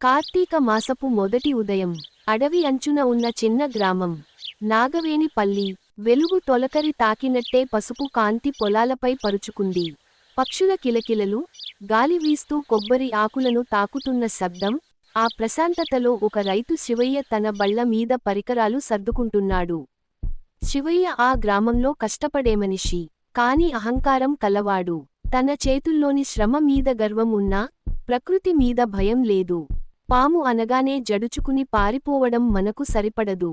కార్తీక మాసపు మొదటి ఉదయం అడవి అంచున ఉన్న చిన్న గ్రామం నాగవేణిపల్లి వెలుగు తొలకరి తాకినట్టే పసుపు కాంతి పొలాలపై పరుచుకుంది. పక్షుల కిలకిలలు గాలి వీస్తూ కొబ్బరి ఆకులను తాకుతున్న శబ్దం ఆ ప్రశాంతతలో ఒక రైతు శివయ్య తన బళ్ళ మీద పరికరాలు సర్దుకుంటున్నాడు. శివయ్య ఆ గ్రామంలో కష్టపడే మనిషి కాని అహంకారం కలవాడు. తన చేతుల్లోని శ్రమ మీద గర్వం ఉన్నా ప్రకృతి మీద భయం లేదు. పాము అనగానే జడుచుకుని పారిపోవడం మనకు సరిపడదు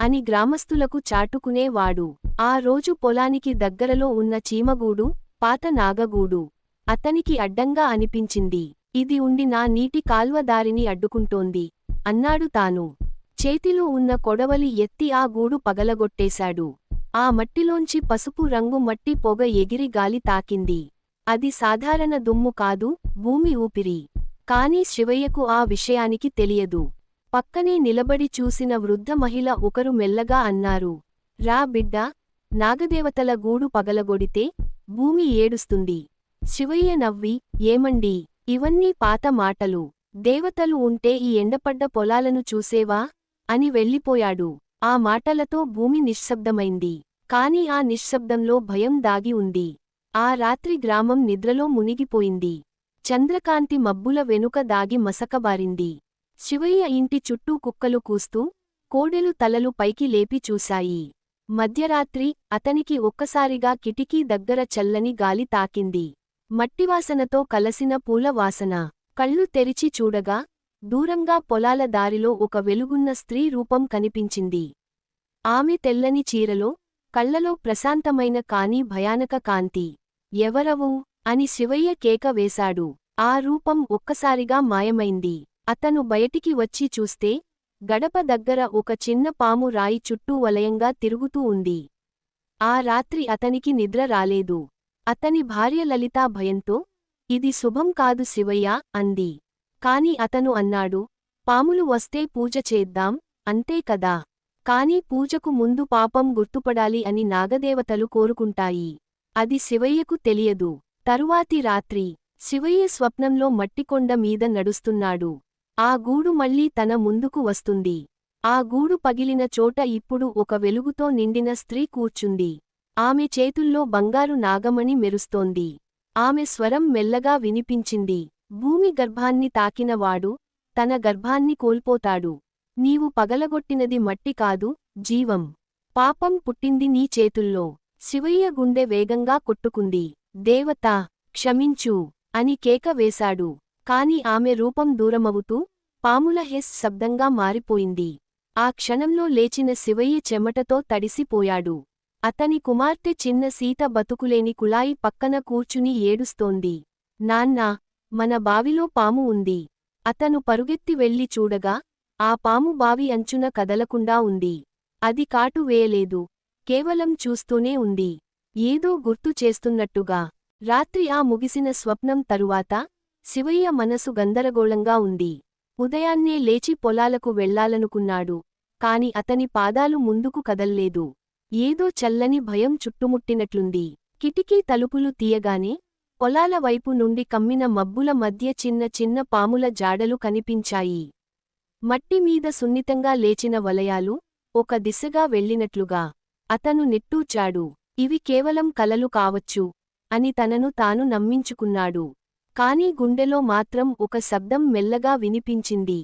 అని గ్రామస్తులకు చాటుకునేవాడు. ఆ రోజు పొలానికి దగ్గరలో ఉన్న చీమగూడు పాత నాగగూడు అతనికి అడ్డంగా అనిపించింది. ఇది ఉండి నా నీటి కాల్వదారిని అడ్డుకుంటోంది అన్నాడు తాను. చేతిలో ఉన్న కొడవలి ఎత్తి ఆ గూడు పగలగొట్టేశాడు. ఆ మట్టిలోంచి పసుపు రంగు మట్టి పొగ ఎగిరి గాలి తాకింది. అది సాధారణ దుమ్ము కాదు భూమి ఊపిరి. కాని శివయ్యకు ఆ విషయానికి తెలియదు. పక్కనే నిలబడి చూసిన వృద్ధ మహిళ ఒకరు మెల్లగా అన్నారు రా బిడ్డా నాగదేవతల గూడు పగలగొడితే భూమి ఏడుస్తుంది. శివయ్య నవ్వి ఏమండీ ఇవన్నీ పాత మాటలు. దేవతలు ఉంటే ఈ ఎండపడ్డ పొలాలను చూసేవా అని వెళ్ళిపోయాడు. ఆ మాటలతో భూమి నిశ్శబ్దమైంది. కాని ఆ నిశ్శబ్దంలో భయం దాగి ఉంది. ఆ రాత్రి గ్రామం నిద్రలో మునిగిపోయింది. చంద్రకాంతి మబ్బుల వెనుక దాగి మసకబారింది. శివయ్య ఇంటి చుట్టూ కుక్కలు కూస్తూ కోడెలు తలలు పైకి లేపి చూశాయి. మధ్యరాత్రి అతనికి ఒక్కసారిగా కిటికీ దగ్గర చల్లని గాలి తాకింది. మట్టివాసనతో కలసిన పూల వాసన. కళ్ళు తెరిచి చూడగా దూరంగా పొలాల దారిలో ఒక వెలుగున్న స్త్రీ రూపం కనిపించింది. ఆమె తెల్లని చీరలో కళ్ళలో ప్రశాంతమైన కాని భయానక కాంతి. ఎవరవు? అని శివయ్య కేక వేశాడు. ఆ రూపం ఒక్కసారిగా మాయమైంది. అతను బయటికి వచ్చి చూస్తే గడప దగ్గర ఒక చిన్న పాము రాయి చుట్టూ వలయంగా తిరుగుతూ ఉంది. ఆ రాత్రి అతనికి నిద్ర రాలేదు. అతని భార్య లలితా భయంతో ఇది శుభం కాదు శివయ్య అంది. కాని అతను అన్నాడు పాములు వస్తే పూజ చేద్దాం అంతే కదా. కాని పూజకు ముందు పాపం గుర్తుపడాలి అని నాగదేవతలు కోరుకుంటాయి. అది శివయ్యకు తెలియదు. తరువాతి రాత్రి శివయ్య స్వప్నంలో మట్టికొండ మీద నడుస్తున్నాడు. ఆ గూడు మళ్ళీ తన ముందుకు వస్తుంది. ఆ గూడు పగిలిన చోట ఇప్పుడు ఒక వెలుగుతో నిండిన స్త్రీ కూర్చుంది. ఆమె చేతుల్లో బంగారు నాగమణి మెరుస్తోంది. ఆమె స్వరం మెల్లగా వినిపించింది. భూమి గర్భాన్ని తాకినవాడు తన గర్భాన్ని కోల్పోతాడు. నీవు పగలగొట్టినది మట్టి కాదు జీవం. పాపం పుట్టింది నీ చేతుల్లో. శివయ్య గుండె వేగంగా కొట్టుకుంది. దేవతా క్షమించు అని కేక వేశాడు. కాని ఆమె రూపం దూరమవుతూ పాముల హెస్ శబ్దంగా మారిపోయింది. ఆ క్షణంలో లేచిన శివయ్య చెమటతో తడిసిపోయాడు. అతని కుమార్తె చిన్న సీత బతుకులేని కుళాయి పక్కన కూర్చుని ఏడుస్తోంది. నాన్నా మన బావిలో పాము ఉంది. అతను పరుగెత్తి వెళ్ళి చూడగా ఆ పాము బావి అంచున కదలకుండా ఉంది. అది కాటు వేయలేదు. కేవలం చూస్తూనే ఉంది. ఏదో గుర్తు చేస్తున్నట్టుగా. రాత్రి ఆ ముగిసిన స్వప్నం తరువాత శివయ్య మనసు గందరగోళంగా ఉంది. ఉదయాన్నే లేచి పొలాలకు వెళ్ళాలనుకున్నాడు. కాని అతని పాదాలు ముందుకు కదల్లేదు. ఏదో చల్లని భయం చుట్టుముట్టినట్లుంది. కిటికీ తలుపులు తీయగానే పొలాల వైపు నుండి కమ్మిన మబ్బుల మధ్య చిన్న చిన్న పాముల జాడలు కనిపించాయి. మట్టిమీద సున్నితంగా లేచిన వలయాలు ఒక దిశగా వెళ్ళినట్లుగా. అతను నిట్టూచాడు ఇవి కేవలం కలలు కావచ్చు అని తనను తాను నమ్మించుకున్నాడు. కాని గుండెలో మాత్రం ఒక శబ్దం మెల్లగా వినిపించింది.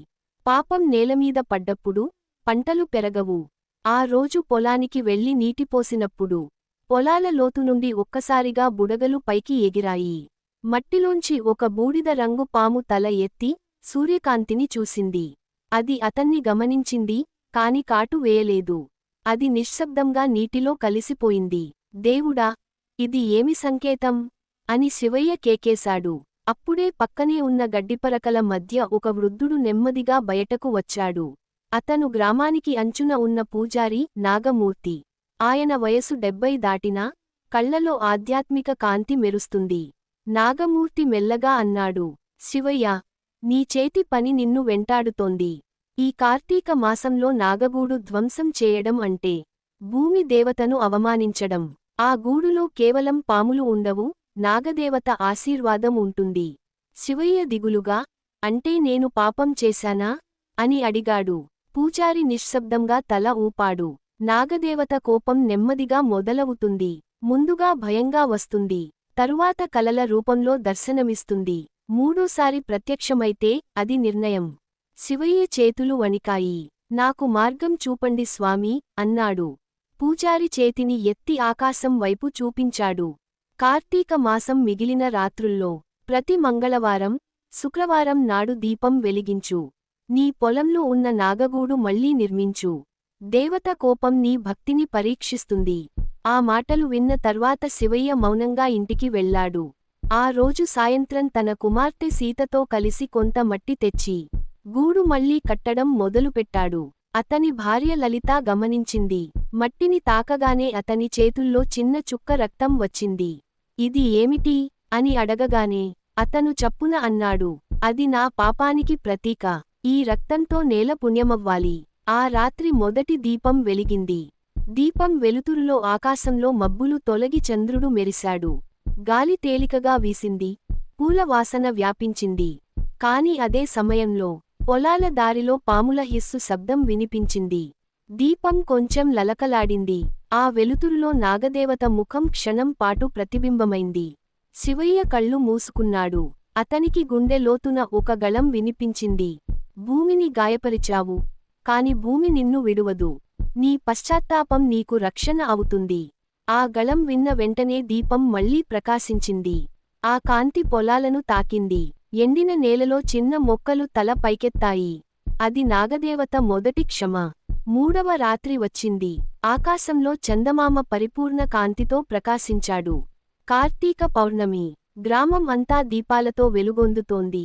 పాపం నేలమీద పడ్డప్పుడు పంటలు పెరగవు. ఆ రోజు పొలానికి వెళ్ళి నీటిపోసినప్పుడు పొలాల లోతు నుండి ఒక్కసారిగా బుడగలు పైకి ఎగిరాయి. మట్టిలోంచి ఒక బూడిద రంగు పాము తల ఎత్తి సూర్యకాంతిని చూసింది. అది అతన్ని గమనించింది కాని కాటు వేయలేదు. అది నిశ్శబ్దంగా నీటిలో కలిసిపోయింది. దేవుడా ఇది ఏమి సంకేతం? అని శివయ్య కేకేశాడు. అప్పుడే పక్కనే ఉన్న గడ్డిపరకల మధ్య ఒక వృద్ధుడు నెమ్మదిగా బయటకు వచ్చాడు. అతను గ్రామానికి అంచున ఉన్న పూజారి నాగమూర్తి. ఆయన వయసు డెబ్బై దాటినా కళ్ళలో ఆధ్యాత్మిక కాంతి మెరుస్తుంది. నాగమూర్తి మెల్లగా అన్నాడు శివయ్య నీ చేతి పని నిన్ను వెంటాడుతోంది. ఈ కార్తీక మాసంలో నాగగూడు ధ్వంసం చేయడం అంటే భూమి దేవతను అవమానించడం. ఆ గూడులో కేవలం పాములు ఉండవు నాగదేవత ఆశీర్వాదం ఉంటుంది. శివయ్య దిగులుగా అంటే నేను పాపం చేశానా? అని అడిగాడు. పూజారి నిశ్శబ్దంగా తల ఊపాడు. నాగదేవత కోపం నెమ్మదిగా మొదలవుతుంది. ముందుగా భయంగా వస్తుంది. తరువాత కలల రూపంలో దర్శనమిస్తుంది. మూడోసారి ప్రత్యక్షమైతే అది నిర్ణయం. శివయ్య చేతులు వణికాయి. నాకు మార్గం చూపండి స్వామీ అన్నాడు. పూజారి చేతిని ఎత్తి ఆకాశం వైపు చూపించాడు. కార్తీక మాసం మిగిలిన రాత్రుల్లో ప్రతి మంగళవారం శుక్రవారం నాడు దీపం వెలిగించు. నీ పొలంలో ఉన్న నాగగూడు మళ్ళీ నిర్మించు. దేవత కోపం నీ భక్తిని పరీక్షిస్తుంది. ఆ మాటలు విన్న తర్వాత శివయ్య మౌనంగా ఇంటికి వెళ్ళాడు. ఆ రోజు సాయంత్రం తన కుమార్తె సీతతో కలిసి కొంత మట్టి తెచ్చి గూడు మళ్ళీ కట్టడం మొదలుపెట్టాడు. అతని భార్య లలిత గమనించింది. మట్టిని తాకగానే అతని చేతుల్లో చిన్న చుక్క రక్తం వచ్చింది. ఇది ఏమిటి? అని అడగగానే అతను చప్పున అన్నాడు అది నా పాపానికి ప్రతీక. ఈ రక్తంతో నేల పుణ్యమవ్వాలి. ఆ రాత్రి మొదటి దీపం వెలిగింది. దీపం వెలుతురులో ఆకాశంలో మబ్బులు తొలగి చంద్రుడు మెరిశాడు. గాలి తేలికగా వీసింది. పూల వాసన వ్యాపించింది. కాని అదే సమయంలో పొలాల దారిలో పాముల హిస్సు శబ్దం వినిపించింది. దీపం కొంచెం లలకలాడింది. ఆ వెలుతురులో నాగదేవత ముఖం క్షణం పాటు ప్రతిబింబమైంది. శివయ్య కళ్ళు మూసుకున్నాడు. అతనికి గుండె లోతున ఒక గళం వినిపించింది. భూమిని గాయపరిచావు. కాని భూమి నిన్ను విడువదు. నీ పశ్చాత్తాపం నీకు రక్షణ అవుతుంది. ఆ గళం విన్న వెంటనే దీపం మళ్ళీ ప్రకాశించింది. ఆ కాంతి పొలాలను తాకింది. ఎండిన నేలలో చిన్న మొక్కలు తల పైకెత్తాయి. అది నాగదేవత మొదటి క్షమ. మూడవ రాత్రి వచ్చింది. ఆకాశంలో చందమామ పరిపూర్ణ కాంతితో ప్రకాశించాడు. కార్తీక పౌర్ణమి. గ్రామం అంతా దీపాలతో వెలుగొందుతోంది.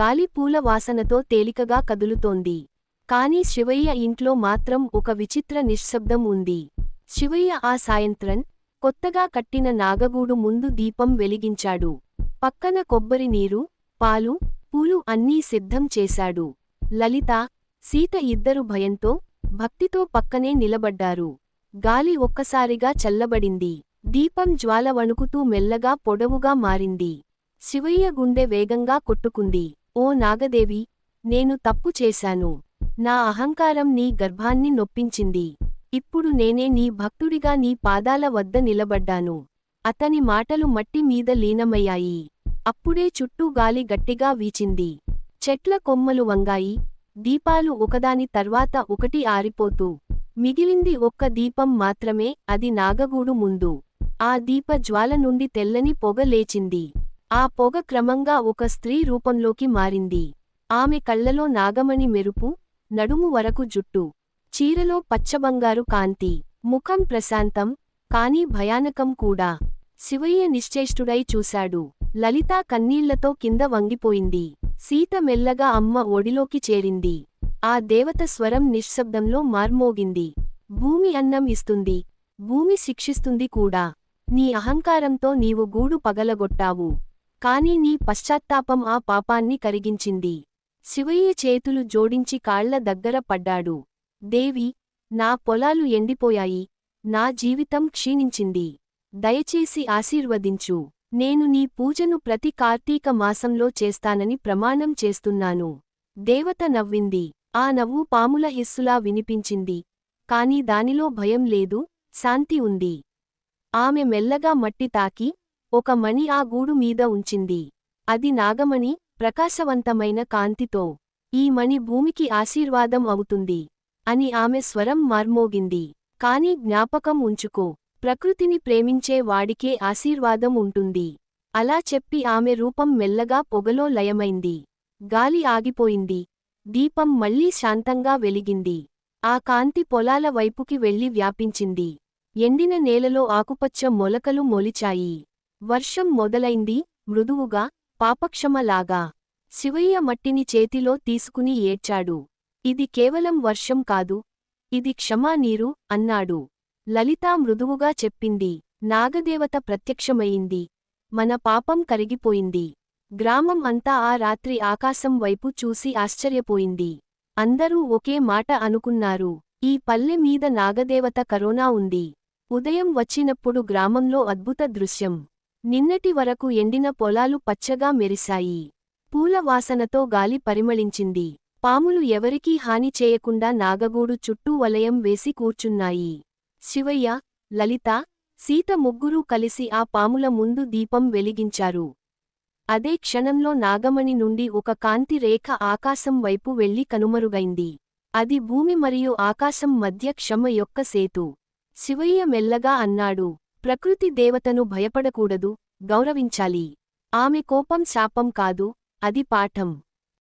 గాలి పూల వాసనతో తేలికగా కదులుతోంది. కాని శివయ్య ఇంట్లో మాత్రం ఒక విచిత్ర నిశ్శబ్దం ఉంది. శివయ్య ఆ సాయంత్రం కొత్తగా కట్టిన నాగగూడు ముందు దీపం వెలిగించాడు. పక్కన కొబ్బరి నీరు పాలు పూలు అన్నీ సిద్ధం చేశాడు. లలిత సీత ఇద్దరు భయంతో భక్తితో పక్కనే నిలబడ్డారు. గాలి ఒక్కసారిగా చల్లబడింది. దీపం జ్వాల వణుకుతూ మెల్లగా పొడవుగా మారింది. శివయ్య గుండె వేగంగా కొట్టుకుంది. ఓ నాగదేవి నేను తప్పు చేశాను. నా అహంకారం నీ గర్భాన్ని నొప్పించింది. ఇప్పుడు నేనే నీ భక్తుడిగా నీ పాదాల వద్ద నిలబడ్డాను. అతని మాటలు మట్టి మీద లీనమయ్యాయి. అప్పుడే చుట్టూ గాలి గట్టిగా వీచింది. చెట్ల కొమ్మలు వంగాయి. దీపాలు ఒకదాని తర్వాత ఒకటి ఆరిపోతూ. మిగిలింది ఒక్క దీపం మాత్రమే అది నాగగూడు ముందు. ఆ దీప జ్వాల నుండి తెల్లని పొగ లేచింది. ఆ పొగ క్రమంగా ఒక స్త్రీ రూపంలోకి మారింది. ఆమె కళ్ళలో నాగమణి మెరుపు నడుము వరకు జుట్టు. చీరలో పచ్చబంగారు కాంతి. ముఖం ప్రశాంతం కాని భయానకం కూడా. శివయ్య నిశ్చేష్టుడై చూశాడు. లలిత కన్నీళ్ళతో కింద వంగిపోయింది. సీత మెల్లగా అమ్మ ఒడిలోకి చేరింది. ఆ దేవత స్వరం నిశ్శబ్దంలో మార్మోగింది. భూమి అన్నం ఇస్తుంది. భూమి శిక్షిస్తుంది కూడా. నీ అహంకారంతో నీవు గూడు పగలగొట్టావు. కాని నీ పశ్చాత్తాపం ఆ పాపాన్ని కరిగించింది. శివయ్య చేతులు జోడించి కాళ్ళ దగ్గర పడ్డాడు. దేవి నా పొలాలు ఎండిపోయాయి. నా జీవితం క్షీణించింది. దయచేసి ఆశీర్వదించు. నేను నీ పూజను ప్రతి కార్తీక మాసంలో చేస్తానని ప్రమాణం చేస్తున్నాను. దేవత నవ్వింది. ఆ నవ్వు పాముల హిస్సులా వినిపించింది. కాని దానిలో భయం లేదు శాంతి ఉంది. ఆమె మెల్లగా మట్టి తాకి ఒక మణి ఆ గూడు మీద ఉంచింది. అది నాగమణి ప్రకాశవంతమైన కాంతితో. ఈ మణి భూమికి ఆశీర్వాదం అవుతుంది. అని ఆమె స్వరం మార్మోగింది. కాని జ్ఞాపకం ఉంచుకో. ప్రకృతిని ప్రేమించే వాడికే ఆశీర్వాదం ఉంటుంది. అలా చెప్పి ఆమె రూపం మెల్లగా పొగలో లయమైంది. గాలి ఆగిపోయింది. దీపం మళ్ళీ శాంతంగా వెలిగింది. ఆ కాంతి పొలాల వైపుకి వెళ్ళి వ్యాపించింది. ఎండిన నేలలో ఆకుపచ్చ మొలకలు మొలిచాయి. వర్షం మొదలైంది. మృదువుగా పాపక్షమలాగా. శివయ్య మట్టిని చేతిలో తీసుకుని ఏడ్చాడు. ఇది కేవలం వర్షం కాదు. ఇది క్షమా నీరు అన్నాడు. లలితా మృదువుగా చెప్పింది. నాగదేవత ప్రత్యక్షమయింది. మన పాపం కరిగిపోయింది. గ్రామం అంతా ఆ రాత్రి ఆకాశం వైపు చూసి ఆశ్చర్యపోయింది. అందరూ ఒకే మాట అనుకున్నారు. ఈ పల్లె మీద నాగదేవత కరోనా ఉంది. ఉదయం వచ్చినప్పుడు గ్రామంలో అద్భుత దృశ్యం. నిన్నటి వరకు ఎండిన పొలాలు పచ్చగా మెరిశాయి. పూల వాసనతో గాలి పరిమళించింది. పాములు ఎవరికీ హాని చేయకుండా నాగగూడు చుట్టూ వలయం వేసి కూర్చున్నాయి. శివయ్య లలిత సీత ముగ్గురూ కలిసి ఆ పాముల ముందు దీపం వెలిగించారు. అదే క్షణంలో నాగమణి నుండి ఒక కాంతి రేఖ ఆకాశం వైపు వెళ్ళి కనుమరుగైంది. అది భూమి మరియు ఆకాశం మధ్య క్షమ యొక్క సేతు. శివయ్య మెల్లగా అన్నాడు ప్రకృతి దేవతను భయపడకూడదు గౌరవించాలి. ఆమె కోపం శాపం కాదు అది పాఠం.